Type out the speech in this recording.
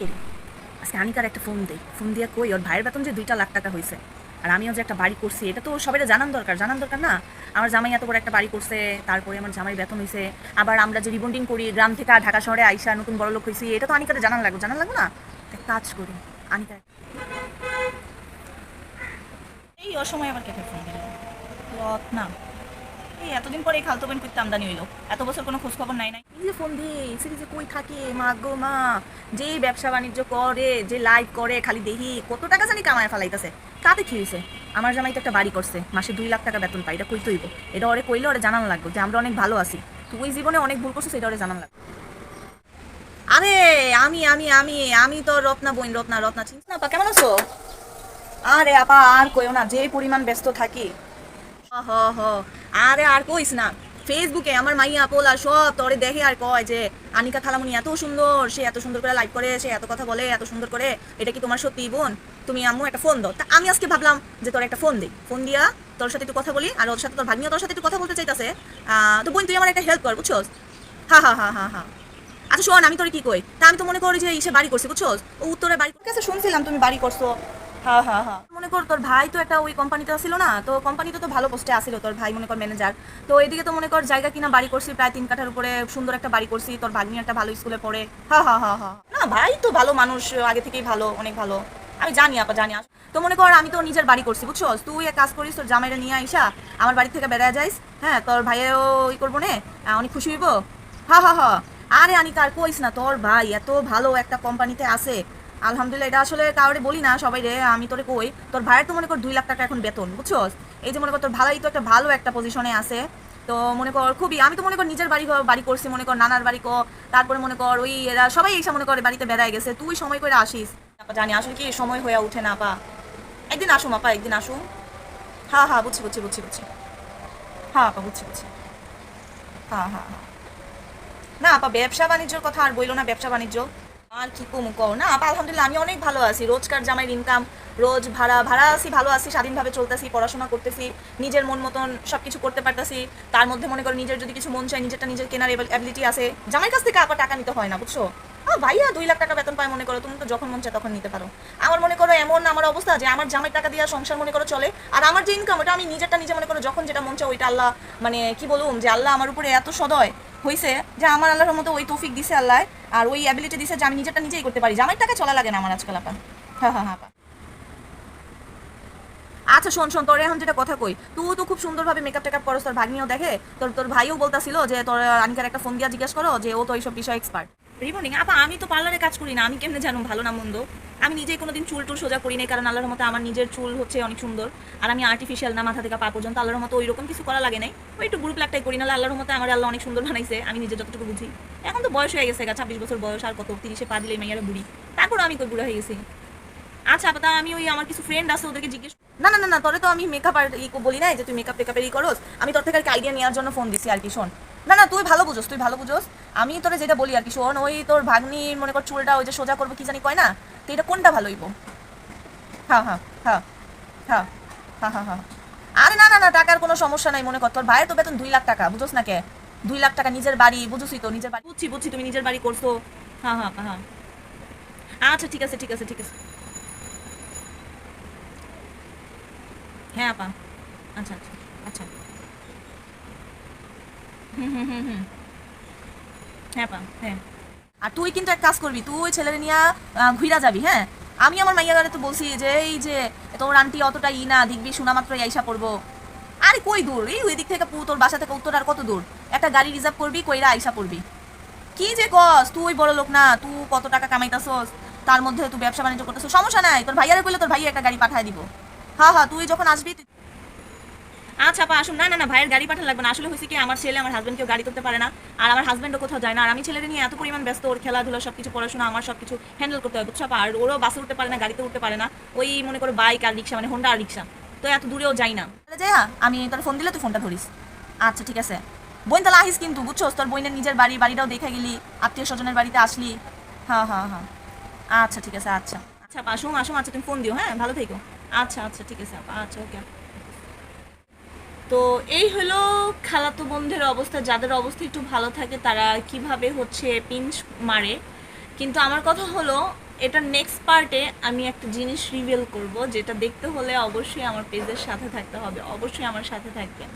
করি। আজকে আনিকার একটা ফোন দেই। ফোন দিয়ে কই, ওর ভাইয়ের বেতন যে দুইটা লাখ টাকা হয়েছে আর আমিও যে একটা বাড়ি করছি, এটা তো সবাই জানান দরকার। জানান দরকার না, আমার জামাই এত বড় একটা বাড়ি করছে, তারপরে আমার জামাই বেতন হয়েছে আবার আমরা যে রিবন্ডিং করি, গ্রাম থেকে ঢাকা শহরে আইসা নতুন বড় লোক হয়েছি এটা তো আনিকাতে জানান লাগবে। জানান লাগবে না? কাজ করি। আনিকা এই অসময় আবার কেটে ফোন দিল। লত না এতদিন পরে এই খালতো বোন করতে আমদানি হইল। এত বছর কোনো খোঁজ খবর নাই। নাই যে ফোন দিয়ে কই থাকে, মা গো মা যে ব্যবসা বাণিজ্য করে, যে লাইভ করে, খালি দেখি কত টাকা জানি কামায় ফেলাইতেছে। আমার জামাই তো একটা বাড়ি করছে, মাসে দুই লাখ টাকা বেতন পাই এটা এটা ওরে কইলে ওরে জানানো লাগবে যে আমরা অনেক ভালো আছি। তুই জীবনে অনেক ভুল করছিস, এটা ওরে জানানো লাগবে। আরে, আমি আমি আমি আমি তো রত্না বইন, রত্না রত্না চিনিস না কেমন আছো? আরে আপা, আর কইও না যে পরিমাণ ব্যস্ত থাকি। হ হ। আরে আর কইস না ফেসবুকে আমার মাইয়া, পোলা সব তোরে দেখে আর কয় যে, আনিকা খালামুনি এত সুন্দর, সে এত সুন্দর করে লাইভ করে, সে এত কথা বলে, এত সুন্দর করে, এটা কি তোমার সত্যি বোন? তুমি আম্মু একটা ফোন দাও। তা আমি আজকে ভাবলাম যে তোর একটা ফোন দিই। ফোন দিয়া তোর সাথে একটু কথা বলি, আর ওর সাথে তোর ভাগ্নিও তোর সাথে একটু কথা বলতে চাইতাছে। তো বোন, তুই আমার একটা হেল্প কর, বুঝছোস? হা হা হা হা হা। আচ্ছা শোন, আমি তোর কি কই? তা আমি তো মনে করি যে ইসে বাড়ি করছি, বুঝছোস? ও উত্তরে বাড়ি কাছে শুনছিলাম তুমি বাড়ি করছ। হ্যাঁ হ্যাঁ হ্যাঁ মনে কর, তোর ভাই তো একটা ওই কোম্পানিতে আসিল না, তো কোম্পানিতে তো ভালো পোস্টে আসিল তোর ভাই মনে কর ম্যানেজার তো এদিকে তো মনে কর জায়গা কিনা বাড়ি করছি, প্রায় তিন কাঠার উপরে সুন্দর একটা বাড়ি করছি, তোর ভাগ্নি একটা ভালো স্কুলে পড়ে। হ্যাঁ হ্যাঁ হ্যাঁ হ্যাঁ না, ভাই তো ভালো মানুষ, আগে থেকেই ভালো, অনেক ভালো। আমি জানি আপা, জানি তো মনে কর আমি তো নিজের বাড়ি করছি বুঝছ তুই এক কাজ করিস, তোর জামাইরা নিয়ে আইসা, আমার বাড়ি থেকে বেড়া যাইস হ্যাঁ তোর ভাইয়েও ওই করব নে অনেক খুশি হইব? হা হা হা। আরে আনিকা, আর কইস না, তোর ভাই এত ভালো একটা কোম্পানিতে আছে আলহামদুলিল্লাহ, এটা আসলে কাউরে বলি না, সবাই রে, আমি তোরে কই? তোর ভাইয়ের তো মনে কর দুই লাখ টাকা এখন বেতন বুঝছ এই যে মনে কর তোর ভালোই তো একটা ভালো একটা পজিশনে আছে। তো মনে কর খুবই, আমি তো মনে কর নিজের বাড়ি বাড়ি করছি, মনে কর নানার বাড়ি কর, তারপরে মনে কর ওই এরা সবাই এসে মনে করে বাড়িতে বেড়ায় গেছে। তুই সময় করে আসিস। জানি, আসলে কি সময় হয়ে ওঠে না, আপা? একদিন আসুম, আপা, একদিন আসুম। হ্যাঁ হ্যাঁ বুঝছি বুঝছি বুঝছি বুঝছি। হ্যাঁ আপা, বুঝছি বুঝছি। হ্যাঁ হ্যাঁ হ্যাঁ না, আপা ব্যবসা বাণিজ্যর কথা আর বইলো না ব্যবসা বাণিজ্য আর কি কমু কও, না? আপা আলহামদুলিল্লাহ, আমি অনেক ভালো আছি। রোজকার জামাইয়ের ইনকাম রোজ ভাড়া ভাড়া আছি, ভালো আছি, স্বাধীনভাবে চলতেছি, পড়াশোনা করতেছি, নিজের মন মতন সব কিছু করতে পারতেছি। তার মধ্যে মনে করো, নিজের যদি কিছু মন চাই নিজেরটা নিজের কেনার অ্যাবিলিটি আছে। জামাইয়ের কাছ থেকে আপা টাকা নিতে হয় না, বুঝছ? ভাইয়া দুই লাখ টাকা বেতন পায় মনে করো, তুমি তো যখন মন চায় তখন নিতে পারো। আমার মনে করো, এমন আমার অবস্থা যে আমার জামাই টাকা দিয়ে সংসার মনে করো চলে, আর আমার যে ইনকাম ওটা আমি নিজেরটা নিজে মনে করো, যখন যেটা মন চায়, ওইটা আল্লাহ মানে কি বলুন যে আল্লাহ আমার উপরে এত সদয়। হয়েছে যে আমার আল্লাহর মতো ওই তৌফিক দিছে আল্লাহ, আর ওই অ্যাবিলিটি দিছে যে আমি নিজেরটা নিজেই করতে পারি। জামাইয়ের টাকা চলা লাগে না আমার আজকাল, আপা। হ্যাঁ হ্যাঁ হ্যাঁ। আচ্ছা শোন শোন, তোর এখন যেটা কথা কই তুই তো খুব সুন্দরভাবে মেকআপ টেকআপ করস, তোর ভাগ্নিও দেখে, তোর তোর ভাইও বলতাছিল যে তোর আনিকার একটা ফোন দিয়া জিজ্ঞেস করো যে ও তো এইসব বিষয়ে এক্সপার্ট রিবন্ডিং আপা, আমি তো পার্লারে কাজ করি না, আমি কেমনে জানো ভালো না মন্দ? আমি নিজেই কোনোদিন চুল টুল সোজা করি নাই, কারণ আল্লাহর মতো আমার নিজের চুল হচ্ছে অনেক সুন্দর। আর আমি আর্টিফিশিয়াল না মাথা থেকে পা পর্যন্ত, আল্লাহর মতো ওই রকম কিছু করা লাগে নাই। ওই একটু গ্রুপ লাগটাই করি না আল্লাহর মতো আমার আল্লাহ অনেক সুন্দর বানাইছে, আমি নিজে যতটুকু বুঝি। এখন তো বয়স হয়ে গেছে ছাব্বিশ বছর বয়স, আর কত, তিরিশে পা দিলে মেয়েরা বুড়ি। তারপর আমি কই বুড়া হয়ে গেছি। আচ্ছা আপা তা আমি ওই আমার কিছু ফ্রেন্ড আছে, ওদেরকে জিজ্ঞেস না না না না, তোরে তো আমি মেকআপ আর ই বলি না যে তুই মেকআপ টেকআপের ই করস। আমি তোর থেকে আর আইডিয়া নেওয়ার জন্য ফোন দিছি আর কি, শোন। না না, তুই ভালো বুঝোস, তুই ভালো বুঝোস। আমি তোরে যেটা বলি আর কি, শোন, ওই তোর ভাগ্নি, মনে কর চুলটা ওই যে সোজা করব, কি জানি কয় না? তো এটা কোনটা ভালো হইব? হ্যাঁ হ্যাঁ হ্যাঁ হ্যাঁ হ্যাঁ হ্যাঁ হ্যাঁ আরে না না না, টাকার কোনো সমস্যা নাই, মনে কর, তোর ভাইয়ের তো বেতন দুই লাখ টাকা, বুঝোস না কে? দুই লাখ টাকা নিজের বাড়ি, বুঝোসই তো, নিজের বাড়ি, বুঝছি বুঝছি, তুমি নিজের বাড়ি করছ। হ্যাঁ হ্যাঁ হ্যাঁ আচ্ছা ঠিক আছে ঠিক আছে ঠিক আছে। হ্যাঁ আপা। আচ্ছা আচ্ছা আচ্ছা। হ্যাঁ হ্যাঁ। আর তুই কিন্তু এক কাজ করবি, তুই ছেলের নিয়ে ঘুরা যাবি হ্যাঁ? আমি আমার মাইয়াগারে তো বলছি যে, এই যে, তোর আন্টি অতটা ই না দেখবি শোনা মাত্র আইসা পড়ব। আরে কই দূর? এই ওই দিক থেকে তোর বাসা থেকে উত্তর আর কত দূর? একটা গাড়ি রিজার্ভ করবি, কইরা আইসা পড়বি। কি যে কস, তুই বড় লোক না তুই কত টাকা কামাইতাছস, তার মধ্যে তুই ব্যবসা বাণিজ্য করতেছ সমস্যা নাই, তোর ভাইয়ারে কইলে তোর ভাইয়া একটা গাড়ি পাঠায় দিব। হ্যাঁ হ্যাঁ তুই যখন আসবি আচ্ছা আপা, আসুন। না না না, ভাইয়ের গাড়ি পাঠানো লাগবে না। আসলে হয়েছে কি, আমার ছেলে আমার হাজবেন্ড কেউ গাড়ি করতে পারে না। আর আমার হাজবেন্ডও কোথাও যায় না। আর আমি ছেলেদের নিয়ে এত পরিমাণ ব্যস্ত, ওর খেলাধুলা সব কিছু পড়াশোনা, আমার সব কিছু হ্যান্ডেল করতে হয়, বুঝছ? আর ওরও বাসে উঠতে পারে না, গাড়িতে উঠতে পারে না। ওই মনে করো বাইক আর রিক্সা মানে হোন্ডা আর রিক্সা তো এত দূরেও যাই না। যাই আমি তোর ফোন দিলে তুই ফোনটা ধরিস। আচ্ছা ঠিক আছে। বোন তাহলে আহিস কিন্তু, বুঝছ? তোর বোনের নিজের বাড়ি, বাড়িটাও দেখে গেলি, আত্মীয় স্বজনের বাড়িতে আসলি। হ্যাঁ হ্যাঁ হ্যাঁ। আচ্ছা ঠিক আছে আচ্ছা। আচ্ছা আসুন আসুন। আচ্ছা তুমি ফোন দিও হ্যাঁ? ভালো থেকো। আচ্ছা আচ্ছা ঠিক আছে আচ্ছা ওকে তো এই হলো খালাতো বন্ধের অবস্থা, যাদের অবস্থা একটু ভালো থাকে তারা কীভাবে হচ্ছে পিঞ্চ মারে। কিন্তু আমার কথা হলো, এটা নেক্সট পার্টে আমি একটা জিনিস রিভেল করব, যেটা দেখতে হলে অবশ্যই আমার পেজের সাথে থাকতে হবে, অবশ্যই আমার সাথে থাকবেন।